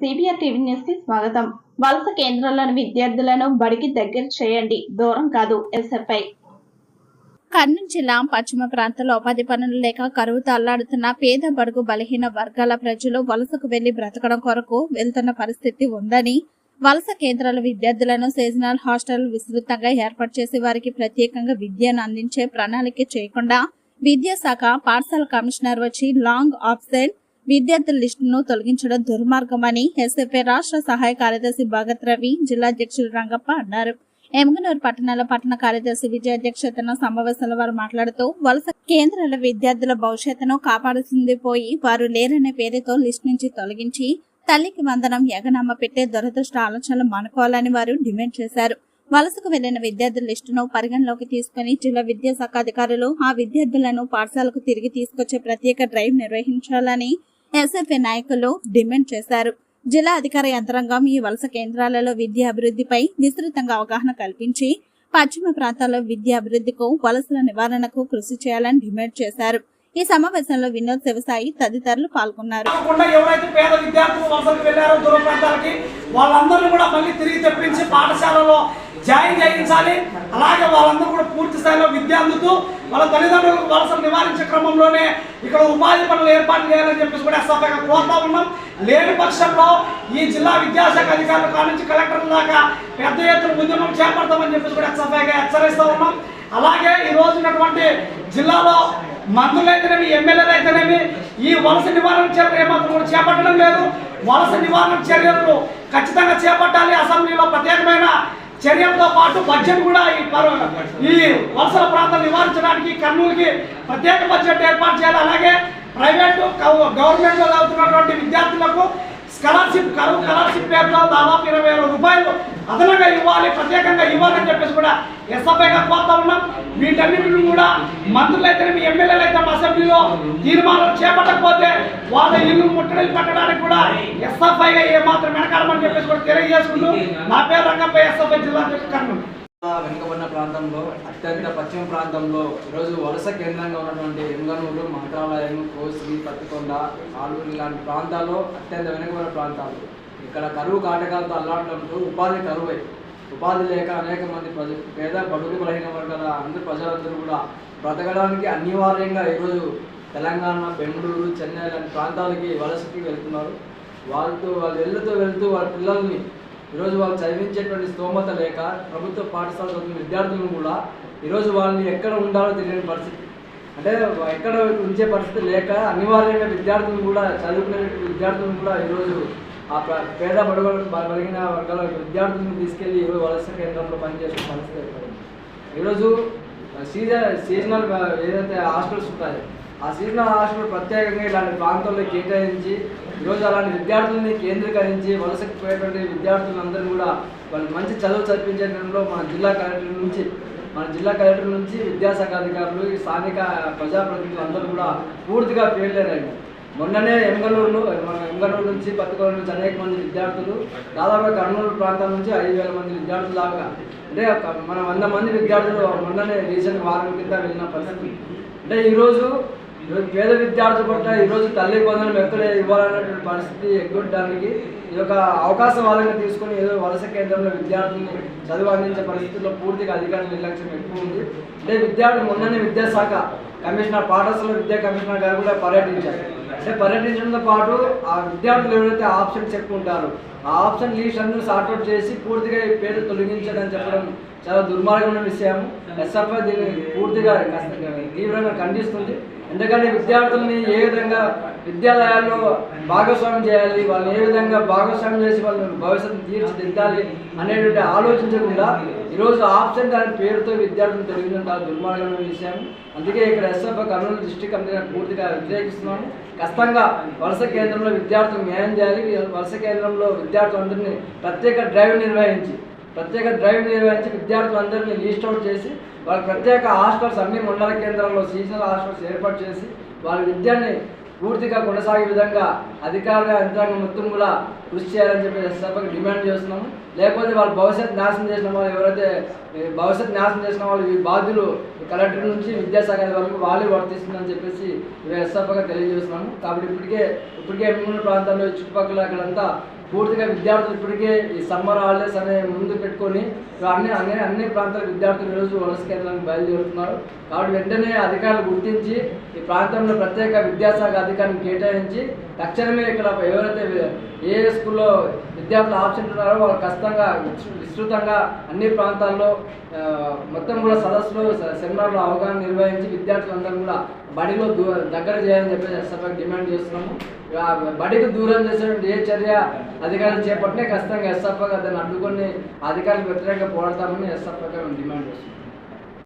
CBR TV న్యూస్కి స్వాగతం. వలస కేంద్రాలను విద్యార్థులను బడికి దగ్గర చేయండి. దూరం కాదు ఎస్ఎఫ్ఐ. కర్నూలు జిల్లా పశ్చిమ ప్రాంతంలో ఉపాధి పనులు లేక కరువు తల్లాడుతున్న పేద బడుగు బలహీన వర్గాల ప్రజలు వలసకు వెళ్ళి బ్రతకడం కొరకు వెళ్తున్న పరిస్థితి ఉందని వలస కేంద్రాల విద్యార్థులను సీజనల్ హాస్టల్ విస్తృతంగా ఏర్పాటు చేసి వారికి ప్రత్యేకంగా విద్యను అందించే ప్రణాళిక చేయకుండా విద్యాశాఖ పాఠశాల కమిషనర్ వచ్చి లాంగ్ ఆబ్సెంట్ విద్యార్థుల లిస్టును తొలగించడం దుర్మార్గమని ఎస్ఎఫ్ఐ రాష్ట్ర సహాయ కార్యదర్శి భగత్ రవి జిల్లా అధ్యక్షులు రంగప్ప అన్నారు. ఎమ్గనూరు పట్టణాల పట్టణ కార్యదర్శి విజయ అధ్యక్షతన సమావేశంలో వారు మాట్లాడుతూ వలస కేంద్రాల విద్యార్థుల భవిష్యత్తును కాపాడుతుంది పోయి వారు లేరనే పేరుతో లిస్ట్ నుంచి తొలగించి తల్లికి వందనం ఎగనమ్మ పెట్టే దురదృష్ట ఆలోచనలు మానుకోవాలని వారు డిమాండ్ చేశారు. వలసకు వెళ్ళిన విద్యార్థుల లిస్టును పరిగణలోకి తీసుకుని జిల్లా విద్యాశాఖ అధికారులు ఆ విద్యార్థులను పాఠశాలకు తిరిగి తీసుకొచ్చే ప్రత్యేక డ్రైవ్ నిర్వహించాలని ఎస్ఎఫ్ఏ నాయకులు డిమాండ్ చేశారు. జిల్లా అధికార యంత్రాంగం ఈ వలస కేంద్రాలలో విద్యా అభివృద్ధిపై విస్తృతంగా అవగాహన కల్పించి పశ్చిమ ప్రాంతాల్లో విద్యా అభివృద్ధికు వలసల నివారణకు కృషి చేయాలని డిమాండ్ చేశారు. ఈ సమావేశంలో వినోద్ శివసాయి తదితరులు పాల్గొన్నారు. ఎవరైతే పేద విద్యార్థులు వలసలకు వెళ్ళారో దూర ప్రాంతాలకి వాళ్ళందరినీ కూడా మళ్ళీ తిరిగి తెప్పించి పాఠశాలలో జాయిన్ చేయించాలి. అలాగే వాళ్ళందరూ కూడా పూర్తి స్థాయిలో విద్య అందుతూ వాళ్ళ తల్లిదండ్రులకు వలసలు నివారించే క్రమంలోనే ఇక్కడ ఉపాధి పనులు ఏర్పాటు చేయాలని చెప్పేసి కూడా ఎస్ఎఫ్ఐగా కోరుతా ఉన్నాం. లేని పక్షంలో ఈ జిల్లా విద్యాశాఖ అధికారుల కాడ నుంచి కలెక్టర్ల దాకా పెద్ద ఎత్తున ఉద్యమం చేపడతామని చెప్పేసి కూడా ఎస్ఎఫ్ఐగా హెచ్చరిస్తూ ఉన్నాం. అలాగే ఈ రోజు ఉన్నటువంటి జిల్లాలో మంత్రులు అయితేనేమి ఎమ్మెల్యేలు అయితేనేమి ఈ వలస నివారణ చర్యలు ఏమాత్రం కూడా చేపట్టడం లేదు. వలస నివారణ చర్యలు ఖచ్చితంగా చేపట్టాలి. అసెంబ్లీలో ప్రత్యేకమైన చర్యలతో పాటు బడ్జెట్ కూడా ఈ ఈ వలసల ప్రాంతం నివారించడానికి కర్నూలుకి ప్రత్యేక బడ్జెట్ ఏర్పాటు చేయాలి. అలాగే ప్రైవేటు గవర్నమెంట్లో చదువుతున్నటువంటి విద్యార్థులకు స్కాలర్షిప్ కరువు స్కాలర్షిప్ పేరుతో దాదాపు ఇరవై వేల రూపాయలు అదనంగా ఇవ్వాలి ప్రత్యేకంగా ఇవ్వాలని చెప్పేసి కూడా ఎస్ఎఫ్ఐగా కోరుతా ఉన్నాం. వీటన్నిటిని కూడా మంత్రులు అయితేనేమి ఎమ్మెల్యేలు అయితే అసెంబ్లీలో తీర్మానం చేపట్టకపోతే వాళ్ళ ఇల్లు ముట్టడిలు పెట్టడానికి కూడా ఎస్ఎఫ్ఐగా ఏమాత్రం వెనకాడమని చెప్పేసి కూడా తెలియజేసుకుంటూ నా పేరు రంగంపై ఎస్ఎఫ్ఐ జిల్లా చెప్పి కర్నూలు. వెనుకబడిన ప్రాంతంలో అత్యంత పశ్చిమ ప్రాంతంలో ఈరోజు వలస కేంద్రంగా ఉన్నటువంటి ఎంగనూరు మంత్రాలయం కోసి పత్తికొండ ఆలూరు ఇలాంటి ప్రాంతాల్లో అత్యంత వెనుకబడిన ప్రాంతాలు. ఇక్కడ కరువు కాటకాలతో అల్లాడటంతో ఉపాధి కరువై. ఉపాధి లేక అనేక మంది ప్రజ పేద బడుగు బలహీన వర్గాల అందరి ప్రజలందరూ కూడా బ్రతకడానికి అనివార్యంగా ఈరోజు తెలంగాణ బెంగళూరు చెన్నై లాంటి ప్రాంతాలకి వలసకి వెళ్తున్నారు. వాళ్ళతో వాళ్ళు వెళ్తూ వెళ్తూ వాళ్ళ పిల్లల్ని ఈరోజు వాళ్ళు చదివించేటువంటి స్తోమత లేక ప్రభుత్వ పాఠశాల చదువుతున్న విద్యార్థులను కూడా ఈరోజు వాళ్ళని ఎక్కడ ఉండాలో తెలియని పరిస్థితి. అంటే ఎక్కడ ఉంచే పరిస్థితి లేక అనివార్యంగా విద్యార్థులను కూడా చదువుకునే విద్యార్థులను కూడా ఈరోజు ఆ ప్ర- పేద బడుగు బలిగిన వర్గాల విద్యార్థులను తీసుకెళ్ళి ఈరోజు వలస కేంద్రంలో పనిచేసిన పరిస్థితి ఏర్పడింది. ఈరోజు సీజన్ సీజనల్ ఏదైతే హాస్టల్స్ ఉంటాయో ఆ సీజనల్ హాస్టల్ ప్రత్యేకంగా ఇలాంటి ప్రాంతాల్లో కేటాయించి ఈరోజు అలాంటి విద్యార్థుల్ని కేంద్రీకరించి వలసకు పోయేటువంటి విద్యార్థులందరూ కూడా వాళ్ళు మంచి చదువు చదివించడంలో మన జిల్లా కలెక్టర్ నుంచి మన జిల్లా కలెక్టర్ నుంచి విద్యాశాఖ అధికారులు ఈ స్థానిక ప్రజాప్రతినిధులు అందరూ కూడా పూర్తిగా ఫెయిల్ అయ్యారు మొన్ననే ఎంగళూరులో మన ఎంగళూరు నుంచి పత్తికొండ నుంచి అనేక మంది విద్యార్థులు దాదాపు కర్నూలు ప్రాంతం నుంచి ఐదు వేల మంది విద్యార్థులు దాకా. అంటే ఒక మన వంద మంది విద్యార్థులు మొన్ననే రీసెంట్ వారం కింద వెళ్ళిన పరిస్థితి. అంటే ఈరోజు ఈరోజు పేద విద్యార్థుల పట్ల ఈరోజు తల్లి పొందడం ఎక్కడ ఇవ్వాలన్నటువంటి పరిస్థితి ఎగ్గొట్టడానికి ఇది ఒక వాళ్ళగా తీసుకొని ఏదో వలస కేంద్రంలో విద్యార్థుల్ని చదువు అందించే పరిస్థితుల్లో పూర్తిగా అధికారుల నిర్లక్ష్యం ఎక్కువ ఉంది. అంటే విద్యార్థులు మొన్ననే విద్యాశాఖ కమిషనర్ పాఠశాల విద్యా కమిషనర్ గారు కూడా పర్యటించారు. అంటే పర్యటించడంతో పాటు ఆ విద్యార్థులు ఎవరైతే ఆప్షన్ చెప్పుకుంటారు ఆ ఆప్షన్ లీస్ట్ అందరూ సార్ట్అవుట్ చేసి పూర్తిగా ఈ పేరు తొలగించడం చెప్పడం చాలా దుర్మార్గమైన విషయం ఎస్ఎఫ్ఐ దీన్ని పూర్తిగా తీవ్రంగా ఖండిస్తుంది. ఎందుకంటే విద్యార్థుల్ని ఏ విధంగా విద్యాలయాల్లో భాగస్వామ్యం చేయాలి వాళ్ళని ఏ విధంగా భాగస్వామ్యం చేసి వాళ్ళని భవిష్యత్తు తీర్చిదిద్దాలి అనేటువంటి ఆలోచించకుండా ఈరోజు ఆప్షన్ దాని పేరుతో విద్యార్థులు తెలియడం చాలా దుర్మార్గమైన విషయం అందుకే ఇక్కడ ఎస్ఎఫ్ కర్నూలు డిస్టిక్ కమిటీ పూర్తిగా వ్యతిరేకిస్తున్నాను ఖచ్చితంగా వలస కేంద్రంలో విద్యార్థులు న్యాయం చేయాలి. వలస కేంద్రంలో విద్యార్థులందరినీ ప్రత్యేక డ్రైవ్ నిర్వహించి ప్రత్యేక డ్రైవ్ నిర్వహించి విద్యార్థులందరినీ లిస్ట్ అవుట్ చేసి వాళ్ళ ప్రత్యేక హాస్టల్స్ అన్ని మండల కేంద్రాల్లో సీజనల్ హాస్టల్స్ ఏర్పాటు చేసి వాళ్ళ విద్యని పూర్తిగా కొనసాగే విధంగా అధికారుల యంత్రాంగం మొత్తం కూడా కృషి చేయాలని చెప్పి ఎస్ఎఫ్ఐకి డిమాండ్ చేస్తున్నాము. లేకపోతే వాళ్ళు భవిష్యత్ నాశనం చేసిన వాళ్ళు ఎవరైతే భవిష్యత్ నాశనం చేసిన వాళ్ళు ఈ బాధ్యులు కలెక్టర్ నుంచి విద్యాశాఖ వరకు వాళ్ళే వర్తిస్తుందని చెప్పేసి ఎస్ఎఫ్గా తెలియజేస్తున్నాము. కాబట్టి ఇప్పటికే ఇప్పటికే ఎమ్మెల్యే ప్రాంతాల్లో చుట్టుపక్కల అక్కడంతా పూర్తిగా విద్యార్థులు ఇప్పటికే ఈ సమ్మర్ హాలిడేస్ అనే ముందు పెట్టుకొని అన్ని అన్ని అన్ని ప్రాంతాల విద్యార్థులు ఈరోజు వలస కేంద్రానికి బయలుదేరుతున్నారు. కాబట్టి వెంటనే అధికారులు గుర్తించి ఈ ప్రాంతంలో ప్రత్యేక విద్యాశాఖ అధికారిని కేటాయించి తక్షణమే ఇక్కడ ఎవరైతే ఏ స్కూల్లో విద్యార్థులు ఆబ్సెంట్ ఉన్నారో వాళ్ళు ఖచ్చితంగా విస్తృతంగా అన్ని ప్రాంతాల్లో మొత్తం కూడా సదస్సులు సె- సెమినార్లు అవగాహన నిర్వహించి విద్యార్థులందరూ కూడా బడిలో దూ దగ్గర చేయాలని చెప్పేసి ఎస్ఎఫ్ఐకి డిమాండ్ చేస్తున్నాము. బడికి దూరం చేసేటువంటి ఏ చర్య అధికారులు చేపట్టినా ఖచ్చితంగా ఎస్ఎఫ్ఐ దాన్ని అడ్డుకొని అధికారులు వ్యతిరేకంగా పోరాడతామని ఎస్ఎఫ్ఐగా మేము డిమాండ్ చేస్తున్నాం